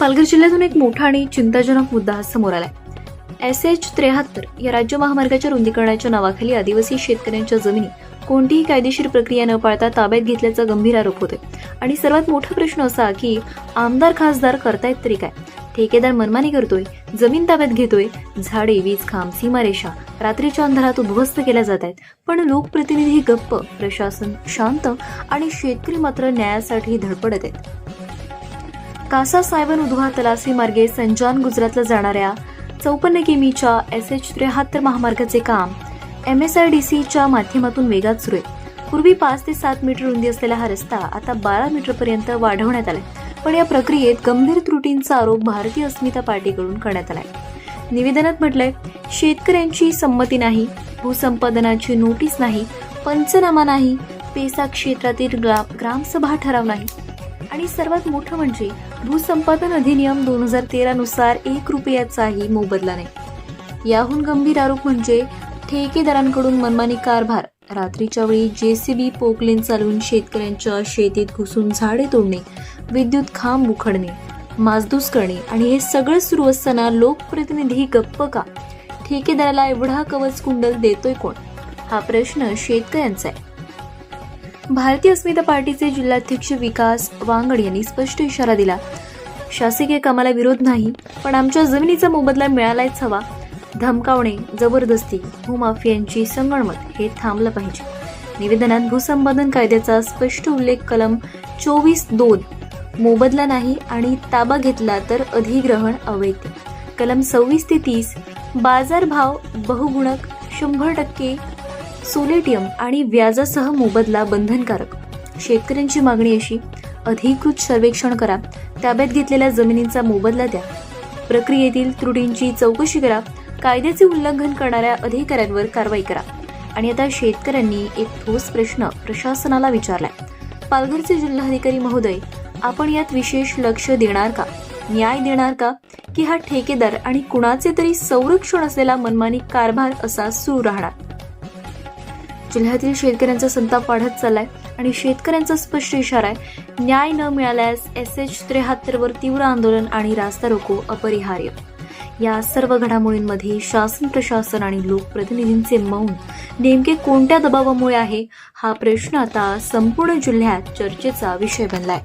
पालघर जिल्ह्यातून एक मोठा आणि चिंताजनक मुद्दा समोर आलाय. एस एच त्र्याहत्तर या राज्य महामार्गाच्या रुंदीकरणाच्या नावाखाली आदिवासी शेतकऱ्यांच्या जमिनी कोणतीही कायदेशीर प्रक्रिया न पाळता ताब्यात घेतल्याचा गंभीर आरोप होतोय. आणि सर्वात मोठा प्रश्न असा की आमदार खासदार करतायत तरी काय? ठेकेदार मनमानी करतोय जमीन ताब्यात घेतोय झाडे वीज खांब सीमारेषा रात्रीच्या अंधारात उद्ध्वस्त केल्या जात आहेत पण लोकप्रतिनिधी गप्प प्रशासन शांत आणि शेतकरी मात्र न्यायासाठी धडपडत आहेत. कासा सायबन उधवा तलासी मार्गे संजान गुजरातला जाणाऱ्या चौपन्न किमीच्या एस एच त्र्याहत्तर महामार्गाचे काम एम एस आय डी सीच्या माध्यमातून वेगात सुरू आहे. पूर्वी पाच ते सात मीटर रुंदी असलेला हा रस्ता आता बारा मीटरपर्यंत वाढवण्यात आलाय. पण या प्रक्रियेत गंभीर त्रुटींचा आरोप भारतीय अस्मिता पार्टीकडून करण्यात आलाय. निवेदनात म्हटलंय शेतकऱ्यांची संमती नाही भूसंपादनाची नोटीस नाही पंचनामा नाही पेसा क्षेत्रातील ग्रा ग्रामसभा ठराव नाही. आणि सर्वात मोठं म्हणजे भूसंपादन अधिनियम दोन हजार तेरा नुसार एक रुपयाचाही मोबदला नाही. याहून गंभीर आरोप म्हणजे ठेकेदारांकडून मनमानी कारभार रात्रीच्या वेळी जेसीबी पोकलेन चालवून शेतकऱ्यांच्या शेतीत घुसून झाडे तोडणे विद्युत खांब उखडणे माजदूस करणे आणि हे सगळं सुरू असताना लोकप्रतिनिधी गप्प का? ठेकेदाराला एवढा कवच कुंडल देतोय कोण? हा प्रश्न शेतकऱ्यांचा आहे. भारतीय अस्मिता पार्टीचे जिल्हाध्यक्ष विकास वांगड यांनी स्पष्ट इशारा दिला. शासकीय कामाला विरोध नाही पण आमच्या जमिनीचा मोबदला मिळालाच हवा. धमकावणे जबरदस्ती भूमाफियांची संगणमत हे थांबलं पाहिजे. निवेदनात भूसंपादन कायद्याचा स्पष्ट उल्लेख कलम चोवीस दोन मोबदला नाही आणि ताबा घेतला तर अधिग्रहण अवैध. कलम सव्वीस ते तीस बाजारभाव बहुगुणक शंभर टक्के सोलेटियम आणि व्याजासह मोबदला बंधनकारक. शेतकऱ्यांची मागणी अशी अधिकृत सर्वेक्षण करा ताब्यात घेतलेल्या जमिनींचा मोबदला द्या. प्रक्रियेतील त्रुटींची चौकशी करा कायद्याचे उल्लंघन करणाऱ्या अधिकाऱ्यांवर कारवाई करा. आणि आता शेतकऱ्यांनी एक ठोस प्रश्न प्रशासनाला विचारलाय. पालघरचे जिल्हाधिकारी महोदय आपण यात विशेष लक्ष देणार का? न्याय देणार का? की हा ठेकेदार आणि कुणाचे तरी संरक्षण असलेला मनमानी कारभार असा सुरू राहणार? जिल्ह्यातील शेतकऱ्यांचा संताप वाढत चाललाय आणि शेतकऱ्यांचा स्पष्ट इशारा आहे. न्याय न मिळाल्यास एस एच त्र्याहत्तरवर तीव्र आंदोलन आणि रास्ता रोको अपरिहार्य. या सर्व घडामोडींमध्ये शासन प्रशासन आणि लोकप्रतिनिधींचे मौन नेमके कोणत्या दबावामुळे आहे? हा प्रश्न आता संपूर्ण जिल्ह्यात चर्चेचा विषय बनलाय.